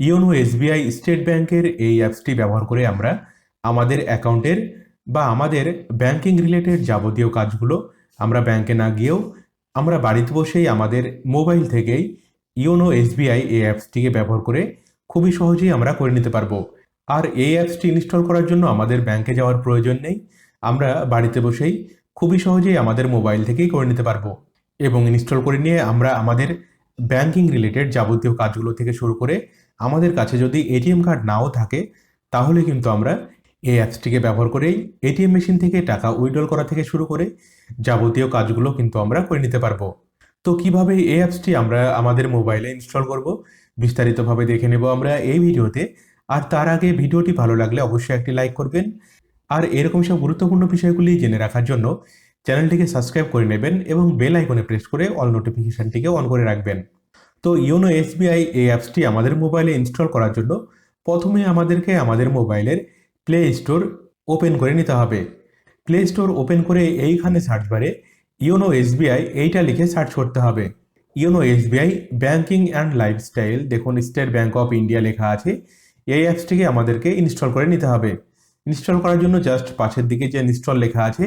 YONO SBI state ব্যাংকের এই অ্যাপসটি ব্যবহার করে আমরা আমাদের অ্যাকাউন্টের বা আমাদের ব্যাংকিং রিলেটেড যাবতীয় কাজগুলো আমরা ব্যাংকে না গিয়েও আমরা বাড়িতে বসেই আমাদের মোবাইল থেকেই ইওনো এসবিআই এই অ্যাপসটিকে ব্যবহার করে খুবই সহজেই আমরা করে নিতে পারব। আর এই অ্যাপসটি ইনস্টল করার জন্য আমাদের ব্যাংকে যাওয়ার প্রয়োজন নেই। আমরা বাড়িতে বসেই খুবই সহজেই আমাদের মোবাইল থেকেই করে নিতে পারব। এবং ইনস্টল করে নিয়ে আমরা আমাদের ব্যাংকিং রিলেটেড যাবতীয় কাজগুলো থেকে শুরু করে আমাদের কাছে যদি এটিএম কার্ড নাও থাকে, তাহলে কিন্তু আমরা এই অ্যাপসটিকে ব্যবহার করেই এটিএম মেশিন থেকে টাকা উইড্রল করা থেকে শুরু করে যাবতীয় কাজগুলো কিন্তু আমরা করে নিতে পারব। তো কীভাবে এই অ্যাপসটি আমরা আমাদের মোবাইলে ইনস্টল করব, বিস্তারিতভাবে দেখে নেব আমরা এই ভিডিওতে। আর তার আগে ভিডিওটি ভালো লাগলে অবশ্যই একটি লাইক করবেন। আর এরকম সব গুরুত্বপূর্ণ বিষয়গুলি জেনে রাখার জন্য চ্যানেলটিকে সাবস্ক্রাইব করে নেবেন এবং বেল আইকনে প্রেস করে অল নোটিফিকেশনটিকে অন করে রাখবেন। তো ইওনো এসবিআই এই অ্যাপসটি আমাদের মোবাইলে ইনস্টল করার জন্য প্রথমে আমাদেরকে আমাদের মোবাইলের প্লে স্টোর ওপেন করে নিতে হবে। প্লে স্টোর ওপেন করে এইখানে সার্চ বারে ইওনো এসবিআই এইটা লিখে সার্চ করতে হবে। YONO SBI banking and lifestyle দেখুন স্টেট ব্যাঙ্ক অফ ইন্ডিয়া লেখা আছে। এই অ্যাপসটিকে আমাদেরকে ইনস্টল করে নিতে হবে। ইনস্টল করার জন্য জাস্ট পাশের দিকে যে ইনস্টল লেখা আছে,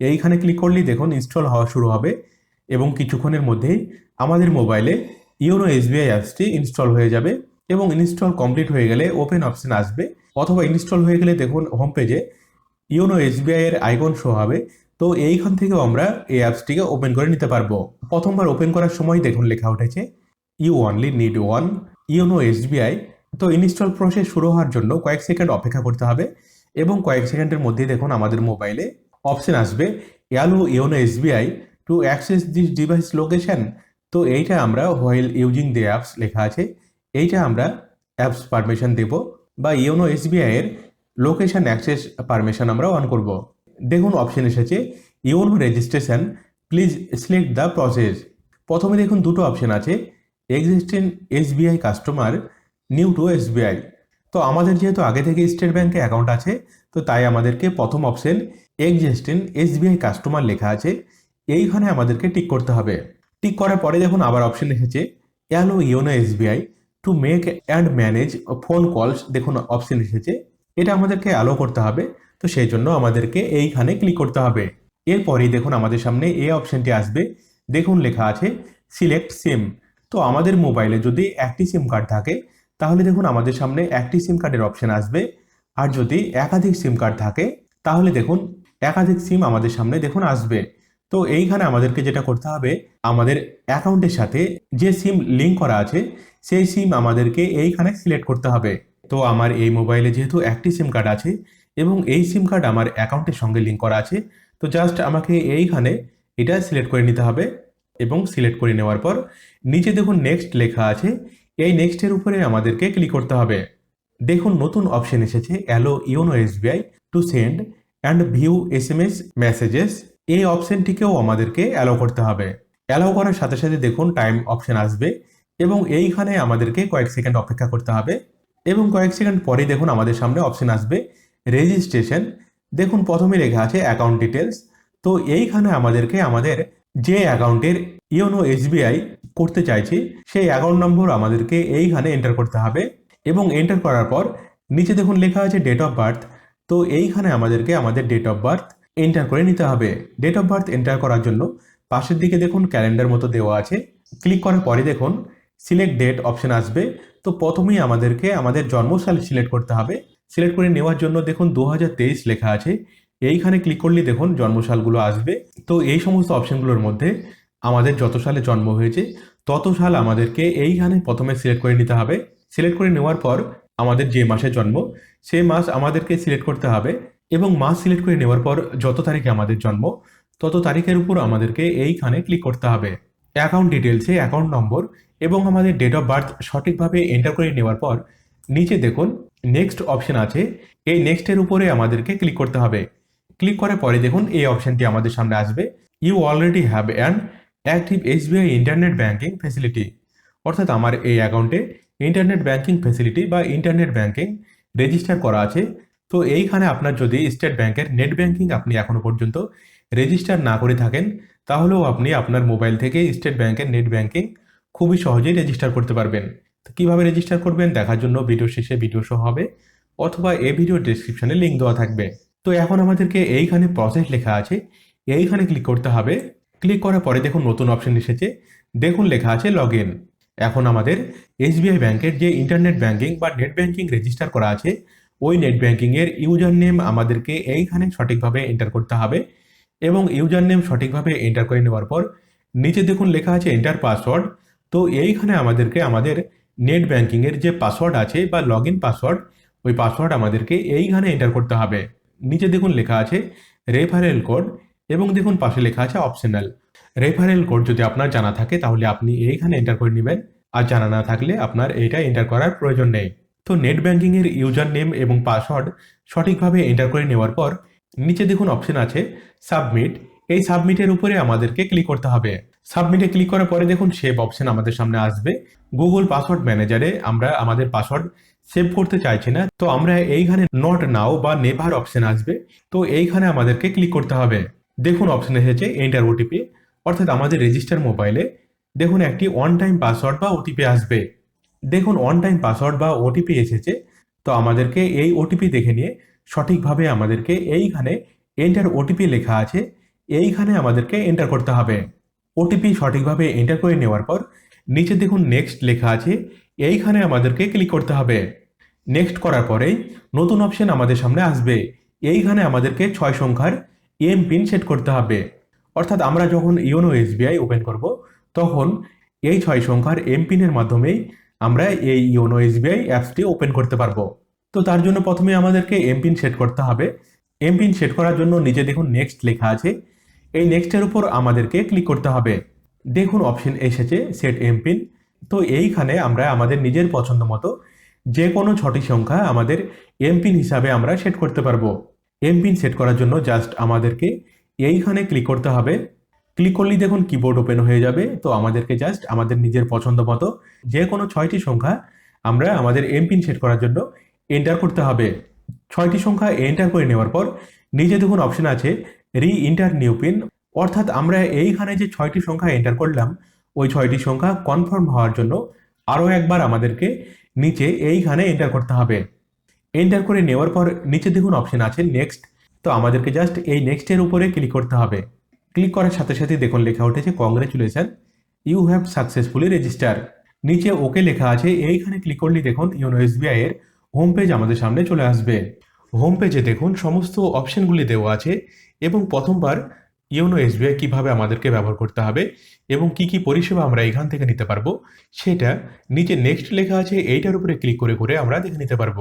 এইখানে ক্লিক করলেই দেখুন ইনস্টল হওয়া শুরু হবে এবং কিছুক্ষণের মধ্যেই আমাদের মোবাইলে ইওনো এসবিআই অ্যাপসটি ইনস্টল হয়ে যাবে এবং ইনস্টল কমপ্লিট হয়ে গেলে ওপেন অপশন আসবে অথবা ইনস্টল হয়ে গেলে দেখুন হোম পেজে ইওনো এসবিআই এর আইকন শো হবে। তো এইখান থেকেও আমরা এই অ্যাপসটিকে ওপেন করে নিতে পারব। প্রথমবার ওপেন করার সময় দেখুন লেখা উঠেছে you only need one YONO SBI তো ইনস্টল প্রসেস শুরু হওয়ার জন্য কয়েক সেকেন্ড অপেক্ষা করতে হবে এবং কয়েক সেকেন্ডের মধ্যেই দেখুন আমাদের মোবাইলে অপশন আসবে allow YONO SBI to access this device location তো এইটা আমরা হোয়াইল ইউজিং দি অ্যাপস লেখা আছে, এইটা আমরা অ্যাপস পারমিশন দেব বা ইওনো এসবিআই এর লোকেশন অ্যাক্সেস পারমিশন আমরা অন করব। দেখুন অপশন এসেছে, YONO registration please select the process প্রথমে দেখুন দুটো অপশন আছে existing SBI customer new to SBI তো আমাদের যেহেতু আগে থেকে স্টেট ব্যাংকে অ্যাকাউন্ট আছে, তো তাই আমাদেরকে প্রথম অপশন এক্সিস্টিং এসবিআই কাস্টমার লেখা আছে, এইখানে আমাদেরকে টিক করতে হবে। টিক করার পরে দেখুন আবার অপশন এসেছে allow YONO SBI to make and manage phone calls দেখুন অপশন এসেছে। এটা আমাদেরকে অ্যালো করতে হবে, তো সেই জন্য আমাদেরকে এইখানে ক্লিক করতে হবে। এরপরেই দেখুন আমাদের সামনে এই অপশনটি আসবে। দেখুন লেখা আছে সিলেক্ট সিম তো আমাদের মোবাইলে যদি একটি সিম কার্ড থাকে, তাহলে দেখুন আমাদের সামনে একটি সিম কার্ডের অপশন আসবে। আর যদি একাধিক সিম কার্ড থাকে, তাহলে দেখুন একাধিক সিম আমাদের সামনে দেখুন আসবে। তো এইখানে আমাদেরকে যেটা করতে হবে, আমাদের অ্যাকাউন্টের সাথে যে সিম লিঙ্ক করা আছে, সেই সিম আমাদেরকে এইখানে সিলেক্ট করতে হবে। তো আমার এই মোবাইলে যেহেতু একটি সিম কার্ড আছে এবং এই সিম কার্ড আমার অ্যাকাউন্টের সঙ্গে লিঙ্ক করা আছে, তো জাস্ট আমাকে এইখানে এটা সিলেক্ট করে নিতে হবে এবং সিলেক্ট করে নেওয়ার পর নিচে দেখুন নেক্সট লেখা আছে, এই নেক্সটের উপরে আমাদেরকে ক্লিক করতে হবে। দেখুন নতুন অপশন এসেছে allow YONO SBI to send and view S M S messages এই অপশনটিকেও আমাদেরকে অ্যালাউ করতে হবে। অ্যালাউ করার সাথে সাথে দেখুন টাইম অপশন আসবে এবং এইখানে আমাদেরকে কয়েক সেকেন্ড অপেক্ষা করতে হবে এবং কয়েক সেকেন্ড পরেই দেখুন আমাদের সামনে অপশন আসবে রেজিস্ট্রেশন দেখুন প্রথমে লেখা আছে অ্যাকাউন্ট ডিটেলস তো এইখানে আমাদেরকে আমাদের যে অ্যাকাউন্টের ইওনো এসবিআই করতে চাইছি, সেই অ্যাকাউন্ট নম্বর আমাদেরকে এইখানে এন্টার করতে হবে এবং এন্টার করার পর নিচে দেখুন লেখা আছে ডেট অফ বার্থ তো এইখানে আমাদেরকে আমাদের ডেট অফ বার্থ এন্টার করে নিতে হবে। ডেট অফ বার্থ এন্টার করার জন্য পাশের দিকে দেখুন ক্যালেন্ডার মতো দেওয়া আছে। ক্লিক করার পরে দেখুন সিলেক্ট ডেট অপশন আসবে। তো প্রথমেই আমাদেরকে আমাদের জন্মসাল সিলেক্ট করতে হবে। সিলেক্ট করে নেওয়ার জন্য দেখুন দু হাজার তেইশ লেখা আছে। এইখানে ক্লিক করলে দেখুন জন্মসালগুলো আসবে। তো এই সমস্ত অপশনগুলোর মধ্যে আমাদের যত সালে জন্ম হয়েছে, তত সাল আমাদেরকে এইখানে প্রথমে সিলেক্ট করে নিতে হবে। সিলেক্ট করে নেওয়ার পর আমাদের যে মাসে জন্ম সেই মাস আমাদেরকে সিলেক্ট করতে হবে। এবং মাস সিলেক্ট করে নেওয়ার পর যত তারিখে আমাদের জন্ম, তত তারিখের উপর আমাদেরকে এইখানে ক্লিক করতে হবে। অ্যাকাউন্ট ডিটেলসে অ্যাকাউন্ট নম্বর এবং আমাদের ডেট অফ বার্থ সঠিকভাবে এন্টার করে নেওয়ার পর নিচে দেখুন নেক্সট অপশন আছে। এই নেক্সটের উপরে আমাদেরকে ক্লিক করতে হবে। ক্লিক করার পরে দেখুন, এই অপশনটি আমাদের সামনে আসবে। You already have an active SBI internet banking facility অর্থাৎ আমার এই অ্যাকাউন্টে ইন্টারনেট ব্যাঙ্কিং ফেসিলিটি বা ইন্টারনেট ব্যাঙ্কিং রেজিস্টার করা আছে। তো এইখানে আপনার যদি স্টেট ব্যাংকের নেট ব্যাঙ্কিং আপনি এখনও পর্যন্ত রেজিস্টার না করে থাকেন, তাহলেও আপনি আপনার মোবাইল থেকে স্টেট ব্যাংকের নেট ব্যাঙ্কিং খুবই সহজেই রেজিস্টার করতে পারবেন। তো কীভাবে রেজিস্টার করবেন দেখার জন্য ভিডিও শেষে ভিডিও শো হবে, অথবা এই ভিডিও ডেসক্রিপশনে লিঙ্ক দেওয়া থাকবে। তো এখন আমাদেরকে এইখানে প্রসেস লেখা আছে, এইখানে ক্লিক করতে হবে। ক্লিক করার পরে দেখুন নতুন অপশন এসেছে, দেখুন লেখা আছে লগ এখন আমাদের এসবিআই ব্যাংকের যে ইন্টারনেট ব্যাংকিং বা নেট ব্যাংকিং রেজিস্টার করা আছে ওই নেট ব্যাংকিংয়ের ইউজার নেম আমাদেরকে এইখানে সঠিকভাবে এন্টার করতে হবে এবং ইউজার নেম সঠিকভাবে এন্টার করে নেওয়ার পর নিচে দেখুন লেখা আছে এন্টার পাসওয়ার্ড তো এইখানে আমাদেরকে আমাদের নেট ব্যাংকিংয়ের যে পাসওয়ার্ড আছে বা লগ ইন পাসওয়ার্ড ওই পাসওয়ার্ড আমাদেরকে এইখানে এন্টার করতে হবে। নিচে দেখুন লেখা আছে রেফারেল কোড এবং দেখুন পাশে লেখা আছে অপশনাল রেফারেল কোড যদি আপনার জানা থাকে তাহলে আপনি এইখানে এন্টার করে নেবেন। আর জানা না থাকলে আপনার এইটা এন্টার করার প্রয়োজন নেই। তো নেট ব্যাংকিংয়ের ইউজার নেম এবং পাসওয়ার্ড সঠিকভাবে এন্টার করে নেওয়ার পর নিচে দেখুন অপশন আছে সাবমিট এই সাবমিটের উপরে আমাদেরকে ক্লিক করতে হবে। সাবমিটে ক্লিক করার পরে দেখুন সেভ অপশন আমাদের সামনে আসবে। গুগল পাসওয়ার্ড ম্যানেজারে আমরা আমাদের পাসওয়ার্ড সেভ করতে চাইছি না। তো আমরা এইখানে নট নাও বা নেভার অপশন আসবে। তো এইখানে আমাদেরকে ক্লিক করতে হবে। দেখুন অপশন এসেছে এন্টার ওটিপি অর্থাৎ আমাদের রেজিস্টার মোবাইলে দেখুন একটি ওয়ান টাইম পাসওয়ার্ড বা ওটিপি আসবে। দেখুন অন টাইম পাসওয়ার্ড বা ওটিপি এসেছে, তো আমাদেরকে এই ওটিপি দেখে নিয়ে সঠিকভাবে আমাদেরকে এইখানে এন্টার ওটিপি লেখা আছে, এইখানে আমাদেরকে এন্টার করতে হবে। ওটিপি সঠিকভাবে এন্টার করে নেওয়ার পর নিচে দেখুন নেক্সট লেখা আছে, এইখানে আমাদেরকে ক্লিক করতে হবে। নেক্সট করার পরেই নতুন অপশন আমাদের সামনে আসবে, এইখানে আমাদেরকে ছয় সংখ্যার এম পিন সেট করতে হবে। অর্থাৎ আমরা যখন ইওনো এসবিআই ওপেন করব, তখন এই ছয় সংখ্যার এম পিনের মাধ্যমেই আমরা এই ইওনো এসবিআই অ্যাপসটি ওপেন করতে পারব। তো তার জন্য প্রথমে আমাদেরকে এমপিন সেট করতে হবে। এমপিন সেট করার জন্য নিচে দেখুন নেক্সট লেখা আছে। এই নেক্সটের উপর আমাদেরকে ক্লিক করতে হবে। দেখুন অপশন এসেছে, সেট এমপিন তো এইখানে আমরা আমাদের নিজের পছন্দ মতো যে কোনো ছটি সংখ্যা আমাদের এমপিন হিসাবে আমরা সেট করতে পারব। এমপিন সেট করার জন্য জাস্ট আমাদেরকে এইখানে ক্লিক করতে হবে। ক্লিক করলেই দেখুন কিবোর্ড ওপেন হয়ে যাবে। তো আমাদেরকে জাস্ট আমাদের নিজের পছন্দ মতো যে কোনো ছয়টি সংখ্যা আমরা আমাদের এমপিন সেট করার জন্য এন্টার করতে হবে। ছয়টি সংখ্যা এন্টার করে নেওয়ার পর নিচে দেখুন অপশন আছে রি ইন্টার নিউ পিন অর্থাৎ আমরা এইখানে যে ছয়টি সংখ্যা এন্টার করলাম, ওই ছয়টি সংখ্যা কনফার্ম হওয়ার জন্য আরও একবার আমাদেরকে নিচে এইখানে এন্টার করতে হবে। এন্টার করে নেওয়ার পর নিচে দেখুন অপশন আছে নেক্সট তো আমাদেরকে জাস্ট এই নেক্সটের উপরে ক্লিক করতে হবে। ক্লিক করার সাথে সাথে দেখুন লেখা উঠেছে congratulation you have successfully register নিচে ওকে লেখা আছে, এইখানে ক্লিক করলে দেখুন ইউনো এসবিআই এর হোম পেজ আমাদের সামনে চলে আসবে। হোম পেজে দেখুন সমস্ত অপশনগুলি দেওয়া আছে এবং প্রথমবার ইউনো এসবিআই কীভাবে আমাদেরকে ব্যবহার করতে হবে এবং কি কি পরিষেবা আমরা এখান থেকে নিতে পারব, সেটা নিচে নেক্সট লেখা আছে, এইটার উপরে ক্লিক করে করে আমরা দেখে নিতে পারব।